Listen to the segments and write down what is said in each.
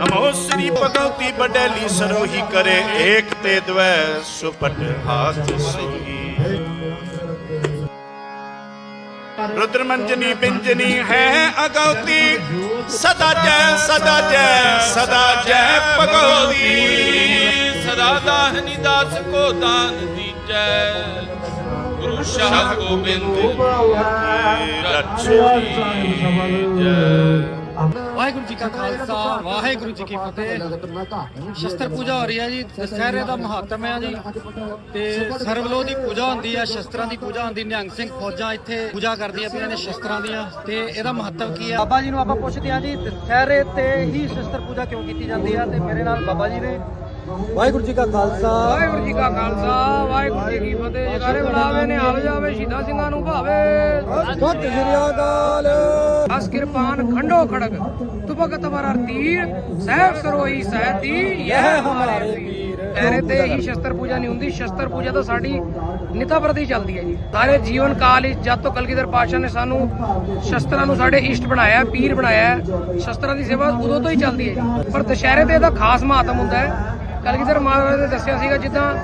ਨਮੋ ਸ੍ਰੀ ਭਗਵਤੀ ਬਡੈਲੀ ਸਰੋਹੀ ਕਰੇ ਏਕ ਤੇ ਦਵੈ ਸੁਪਟ ਹਾਥ ਸੋਈ ਰੁਦਰ ਮੰਜਨੀ ਬਿੰਜਨੀ ਹੈ ਅਗਉਤੀ ਸਦਾ ਜੈ ਸਦਾ ਜੈ ਸਦਾ ਜੈ ਭਗਵਤੀ ਸਦਾ ਦਾਹਨੀ ਦਾਸ ਕੋ ਦਾਨ ਦੀਜੈ ਗੁਰੂ ਸ਼ਾਹ ਗੋਬਿੰਦ ਵਾਹਿਗੁਰੂ ਜੀ ਕਾ ਖਾਲਸਾ ਵਾਹਿਗੁਰੂ ਜੀ ਕੀ ਫਤਿਹ। ਸ਼ਸਤਰ ਪੂਜਾ ਹੋ ਰਹੀ ਹੈ ਜੀ ਦਸਹਿਰੇ ਦਾ ਮਹਾਤਮ ਹੈ ਜੀ। ਤੇ ਸਰਵਲੋ ਦੀ ਪੂਜਾ ਹੁੰਦੀ ਹੈ ਸ਼ਸਤਰਾਂ ਦੀ ਪੂਜਾ ਹੁੰਦੀ ਨਿਹੰਗ ਸਿੰਘ ਫੌਜਾਂ ਇੱਥੇ ਪੂਜਾ ਕਰਦੀਆਂ ਪਈਆਂ ਨੇ ਸ਼ਸਤਰਾਂ ਦੀਆਂ। ਤੇ ਇਹਦਾ ਮਹੱਤਵ ਕੀ ਹੈ? ਬਾਬਾ ਜੀ ਨੂੰ ਆਪਾਂ ਪੁੱਛਦੇ ਹਾਂ ਜੀ ਦਸਹਿਰੇ ਤੇ ਹੀ ਸ਼ਸਤਰ ਪੂਜਾ ਕਿਉਂ ਕੀਤੀ ਜਾਂਦੀ ਹੈ? ਤੇ ਮੇਰੇ ਨਾਲ ਬਾਬਾ ਜੀ ਨੇ। ਵਾਹਿਗੁਰੂ ਜੀ ਕਾ ਖਾਲਸਾ। ਵਾਹਿਗੁਰੂ ਜੀ ਕਾ ਖਾਲਸਾ ਵਾਹਿਗੁਰੂ ਜੀ ਕੀ ਫਤਿਹ। ਜਗਾਰੇ ਬੁਲਾਵੇ ਨੇ ਹਾਲ ਜਾਵੇ ਸ਼ਹੀਦਾਂ ਸਿੰਘਾਂ ਨੂੰ ਭਾਵੇ। ਸਤਿ ਸ੍ਰੀ ਅਕਾਲ। ਕਿਰਪਾਨ ਖੰਡੋ ਖੜਗ। ਤੁਬਕ ਤਵਰ ਤੀਰ, ਸਹਿਬ ਸਰੋਈ ਸਹਿਤੀ ਯਹ ਹਮਾਰੇ ਵੀਰ ਐਰੇ ਤੇ ਹੀ ਸ਼ਸਤਰ ਪੂਜਾ ਨਹੀਂ ਹੁੰਦੀ। ਸ਼ਸਤਰ ਪੂਜਾ ਤਾਂ ਸਾਡੀ ਨਿਤਾ ਪ੍ਰਤੀ ਚੱਲਦੀ ਹੈ ਜੀ। ਸਾਰੇ ਜੀਵਨ ਕਾਲ ਵਿੱਚ ਜਦ ਤੋਂ ਕਲਗੀਧਰ ਪਾਤਸ਼ਾਹ ਨੇ ਸਾਨੂੰ ਸ਼ਸਤਰਾਂ ਨੂੰ ਸਾਡੇ ਇਸ਼ਟ ਬਣਾਇਆ, ਪੀਰ ਬਣਾਇਆ। ਸ਼ਸਤਰਾਂ ਦੀ ਸੇਵਾ ਉਦੋਂ ਤੋਂ ਹੀ ਚੱਲਦੀ ਹੈ ਜੀ। ਪਰ ਦੁਸ਼ਹਿਰੇ ਤੇ ਇਹਦਾ ਖਾਸ ਮਹੱਤਵ ਹੁੰਦਾ ਹੈ। ਕਲਗੀਧਰ ਮਹਾਰਾਜ ਨੇ ਦੱਸਿਆ ਸੀਗਾ, ਜਿੱਦਾਂ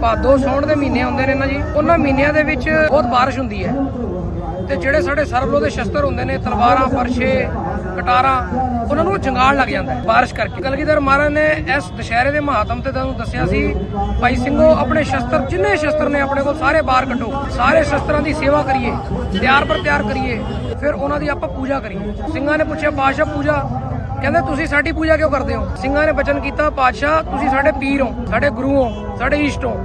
ਭਾਦੋ ਸੌਣ ਦੇ ਮਹੀਨੇ ਹੁੰਦੇ ਨੇ ਨਾ ਜੀ, ਉਹਨਾਂ ਮਹੀਨਿਆਂ ਦੇ ਵਿੱਚ ਬਹੁਤ ਬਾਰਿਸ਼ ਹੁੰਦੀ ਹੈ। ਤੇ ਜਿਹੜੇ ਸਾਡੇ ਸਰਬਲੋ ਦੇ ਸ਼ਸਤਰ ਹੁੰਦੇ ਨੇ, ਤਲਵਾਰਾਂ ਪਰਸ਼ੇ ਕਟਾਰਾਂ, ਉਹਨਾਂ ਨੂੰ ਜੰਗਾਲ ਲੱਗ ਜਾਂਦਾ ਹੈ ਬਾਰਿਸ਼ ਕਰਕੇ। ਕਲਗੀਧਰ ਮਹਾਰਾਜ ਨੇ ਇਸ ਦੁਸ਼ਹਿਰੇ ਦੇ ਮਹਾਤਮ ਤੇ ਤੁਹਾਨੂੰ ਦੱਸਿਆ ਸੀ, ਭਾਈ ਸਿੰਘੋ, ਆਪਣੇ ਸ਼ਸਤਰ, ਜਿੰਨੇ ਸ਼ਸਤਰ ਨੇ ਆਪਣੇ ਕੋਲ, ਸਾਰੇ ਬਾਹਰ ਕੱਢੋ, ਸਾਰੇ ਸ਼ਸਤਰਾਂ ਦੀ ਸੇਵਾ ਕਰੀਏ, ਤਿਆਰ ਪਰ ਤਿਆਰ ਕਰੀਏ, ਫਿਰ ਉਹਨਾਂ ਦੀ ਆਪਾਂ ਪੂਜਾ ਕਰੀਏ। ਸਿੰਘਾਂ ਨੇ ਪੁੱਛਿਆ, ਬਾਦਸ਼ਾਹ ਪੂਜਾ? ਕਹਿੰਦੇ, ਤੁਸੀਂ ਸਾਡੀ ਪੂਜਾ ਕਿਉਂ ਕਰਦੇ ਹੋ? ਸਿੰਘਾਂ ਨੇ ਬਚਨ ਕੀਤਾ ਪਾਤਸ਼ਾਹ ਤੁਸੀਂ ਸਾਡੇ ਪੀਰ ਹੋ, ਸਾਡੇ ਗੁਰੂ ਹੋ, ਸਾਡੇ ਇਸ਼ਟ ਹੋ।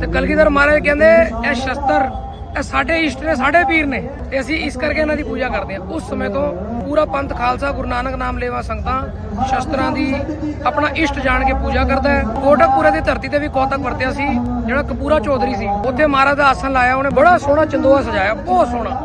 ਤੇ ਕਲਗੀਧਰ ਮਹਾਰਾਜ ਕਹਿੰਦੇ, ਇਹ ਸ਼ਸਤਰ ਇਹ ਸਾਡੇ ਇਸ਼ਟ ਨੇ, ਸਾਡੇ ਪੀਰ ਨੇ। ਤੇ ਅਸੀਂ ਇਸ ਕਰਕੇ ਇਹਨਾਂ ਦੀ ਪੂਜਾ ਕਰਦੇ ਹਾਂ। ਉਸ ਸਮੇਂ ਤੋਂ ਪੂਰਾ ਪੰਥ ਖਾਲਸਾ, ਗੁਰੂ ਨਾਨਕ ਨਾਮ ਲੇਵਾ ਸੰਗਤਾਂ, ਸ਼ਸਤਰਾਂ ਦੀ ਆਪਣਾ ਇਸ਼ਟ ਜਾਣ ਕੇ ਪੂਜਾ ਕਰਦਾ ਹੈ। ਕੋਟਕਪੂਰੇ ਦੀ ਧਰਤੀ ਤੇ ਵੀ ਕੌਤਕ ਵਰਤਿਆ ਸੀ, ਜਿਹੜਾ ਕਪੂਰਾ ਚੌਧਰੀ ਸੀ। ਉੱਥੇ ਮਹਾਰਾਜ ਦਾ ਆਸਣ ਲਾਇਆ, ਉਹਨੇ ਬੜਾ ਸੋਹਣਾ ਚੰਦੋਆ ਸਜਾਇਆ, ਬਹੁਤ ਸੋਹਣਾ।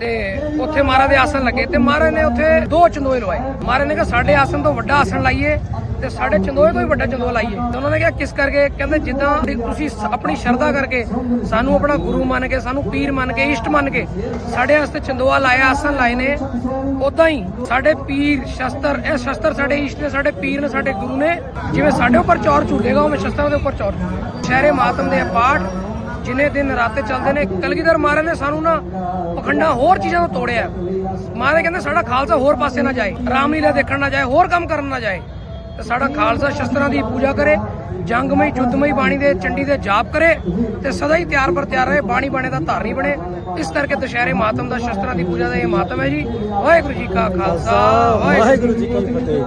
ਤੇ ਉੱਥੇ ਮਹਾਰਾਜ ਦੇ ਆਸਣ ਲੱਗੇ ਤੇ ਮਹਾਰਾਜ ਨੇ ਉੱਥੇ ਦੋ ਚੰਦੋਏ ਲਵਾਏ। ਮਹਾਰਾਜ ਨੇ ਕਿਹਾ, ਸਾਡੇ ਆਸਣ ਤੋਂ ਵੱਡਾ ਆਸਣ ਲਾਈਏ। ਤੇ ਸਾਡੇ ਚੰਦੋਏ ਤੋਂ ਵੀ ਵੱਡਾ ਚੰਦੋਆ ਲਾਈਏ ਤੇ ਉਹਨਾਂ ਨੇ ਕਿਹਾ, ਕਿਸ ਕਰਕੇ? ਕਹਿੰਦੇ, ਜਿੱਦਾਂ ਤੁਸੀਂ ਆਪਣੀ ਸ਼ਰਧਾ ਕਰਕੇ ਸਾਨੂੰ ਆਪਣਾ ਗੁਰੂ ਮੰਨ ਕੇ, ਸਾਨੂੰ ਪੀਰ ਮੰਨ ਕੇ, ਇਸ਼ਟ ਮੰਨ ਕੇ ਸਾਡੇ ਵਾਸਤੇ ਚੰਦੋਆ ਲਾਇਆ, ਆਸਣ ਲਾਏ ਨੇ ਉਦਾਂ ਹੀ ਸਾਡੇ ਪੀਰ ਸ਼ਸਤਰ, ਇਹ ਸ਼ਸਤਰ ਸਾਡੇ ਇਸ਼ਟ ਨੇ, ਸਾਡੇ ਪੀਰ ਨੇ, ਸਾਡੇ ਗੁਰੂ ਨੇ, ਜਿਵੇਂ ਸਾਡੇ ਉੱਪਰ ਚੌਰ ਝੂਲੇਗਾ, ਉਵੇਂ ਸ਼ਸਤਰਾਂ ਦੇ ਉੱਪਰ ਚੌਰ ਸ਼ਹਿਰੇ ਮਾਤਮ ਦੇ ਪਾਠ, ਜਿਨੇ ਦਿਨ ਰਾਤੇ ਚੱਲਦੇ ਨੇ, ਕਲਗੀਧਰ ਮਹਾਰਾਜ ਨੇ ਸਾਨੂੰ ਨਾ ਪਖੰਡਾ ਹੋਰ ਚੀਜ਼ਾਂ ਤੋਂ ਤੋੜਿਆ। ਮਹਾਰਾਜ ਕਹਿੰਦੇ, ਸਾਡਾ ਖਾਲਸਾ ਹੋਰ ਪਾਸੇ ਨਾ ਜਾਏ, ਰਾਮਲੀਲਾ ਦੇਖਣ ਨਾ ਜਾਏ, ਹੋਰ ਕੰਮ ਕਰਨ ਨਾ ਜਾਏ। ਤੇ ਸਾਡਾ ਖਾਲਸਾ ਸ਼ਸਤਰਾਂ ਦੀ ਪੂਜਾ ਕਰੇ, ਜੰਗਮਈ ਯੁੱਧਮਈ ਬਾਣੀ ਦੇ ਚੰਡੀ ਦੇ ਜਾਪ ਕਰੇ ਤੇ ਸਦਾ ਹੀ ਤਿਆਰ ਪਰ ਤਿਆਰ ਰਹੇ, ਬਾਣੀ ਬਾਣੇ ਦਾ ਧਾਰਨੀ ਬਣੇ। ਇਸ ਕਰਕੇ ਦੁਸ਼ਹਿਰੇ ਮਾਤਮ ਦਾ ਸ਼ਸਤਰਾਂ ਦੀ ਪੂਜਾ ਦਾ ਇਹ ਮਾਤਮ ਹੈ ਜੀ। ਵਾਹਿਗੁਰੂ ਜੀ ਕਾ ਖਾਲਸਾ, ਵਾਹਿਗੁਰੂ ਜੀ ਕੀ ਫਤਿਹ।